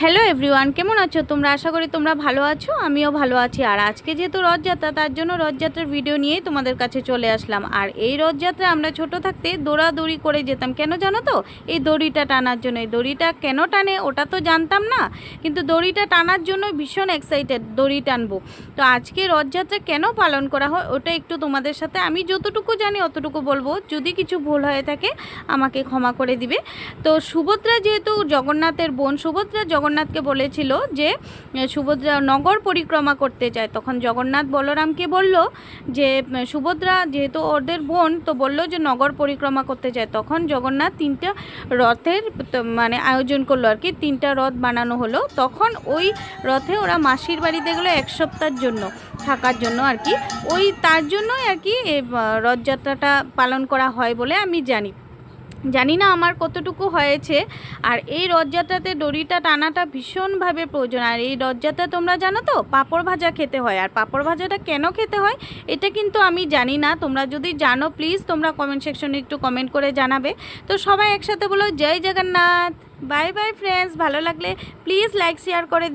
Hello everyone, কেমন আছো? তোমরা আশা করি তোমরা ভালো আছো, আমিও ভালো আছি। আর আজকে যেহেতু রথযাত্রা, তার জন্য রথযাত্রার ভিডিও নিয়েই তোমাদের কাছে চলে আসলাম। আর এই রথযাত্রা আমরা ছোট থাকতে দৌড়াদৌড়ি করে যেতাম। কেন জানো তো? এই দড়িটা টানার জন্য। এই দড়িটা কেন টানে ওটা তো জানতাম না। কিন্তু দড়িটা টানার জন্য ভীষণ এক্সাইটেড দড়ি টানবো। তো আজকে রথযাত্রা কেন পালন করা হয়, ওটা একটু তোমাদের সাথে আমি যতটুকু জানি অতটুকু বলব। যদি কিছু ভুল হয়ে থাকে, আমাকে ক্ষমা করে দিবে। তো সুভদ্রা যেহেতু জগন্নাথের বোন, সুভদ্রা জগন্নাথকে বলেছিল যে, সুভদ্রা নগর পরিক্রমা করতে চায়। তখন জগন্নাথ বলরামকে বলল যে, সুভদ্রা যেহেতু ওদের বোন, তো বলল যে নগর পরিক্রমা করতে চায়। তখন জগন্নাথ তিনটা রথের মানে আয়োজন করল আর কি, তিনটা রথ বানানো হলো। তখন ওই রথে ওরা মাসির বাড়িতে গেলো এক সপ্তাহের জন্য, থাকার জন্য আর কি। ওই তার জন্যই আর কি রথযাত্রাটা পালন করা হয় বলে আমি জানি। জানি না আমার কতটুকু হয়েছে। আর এই রথযাত্রাতে দড়িটা টানাটা ভীষণভাবে প্রয়োজন। আর এই রথযাত্রা তোমরা জানো তো, পাঁপড় ভাজা খেতে হয়। আর পাঁপড় ভাজাটা কেন খেতে হয়, এটা কিন্তু আমি জানি না। তোমরা যদি জানো প্লিজ তোমরা কমেন্ট সেকশনে একটু কমেন্ট করে জানাবে। তো সবাই একসাথে বলো, Joy Jagannath. Bye bye friends ভালো লাগলে প্লিজ লাইক শেয়ার করে দিও।